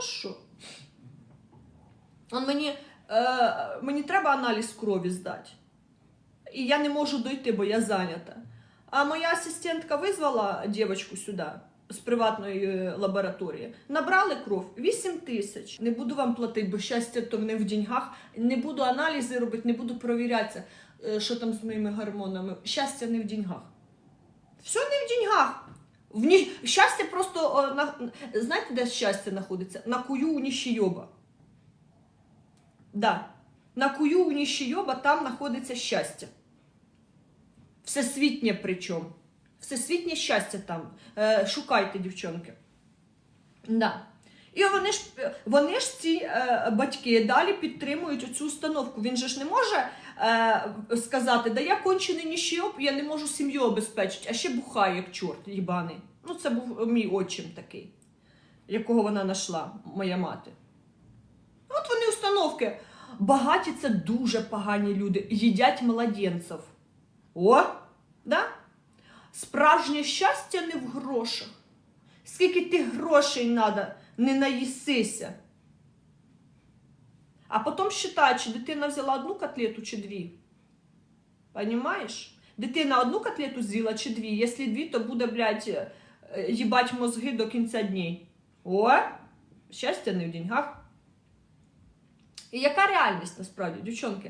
А що? Он мені, е, мені треба аналіз крові здати. І я не можу дойти, бо я зайнята. А моя асистентка визвала дівчинку сюди з приватної е, лабораторії. Набрали кров 8 тисяч. Не буду вам платити, бо щастя то не в деньгах. Не буду аналізи робити, не буду провірятися, е, що там з моїми гормонами. Щастя не в деньгах. Все не в деньгах. В ні... Щастя просто о, на... знаєте, де щастя знаходиться? На кую у ніщийоба. Да. На кую у ніщийоба там знаходиться щастя. Всесвітнє причому. Всесвітнє щастя там. Е, шукайте, дівчонки. Да. І вони ж, вони ж ці е, батьки далі підтримують оцю установку. Він же ж не може е, сказати, да я кончений ніщийоб, я не можу сім'ю обезпечити, а ще бухає, як чорт їбаний. Ну, це був мій отчим такий, якого вона знайшла, моя мати. От вони установки. Багаті це дуже погані люди. Їдять младенців. О, да? Справжнє щастя не в грошах. Скільки ти грошей надо, не наїсися. А потім вважай, чи дитина взяла одну котлету чи дві. Понимаєш? Дитина одну котлету з'їла чи дві. Якщо дві, то буде, блядь, е, їбать мозги до кінця днів. О, щастя не в деньгах. І яка реальність насправді, дівчонки?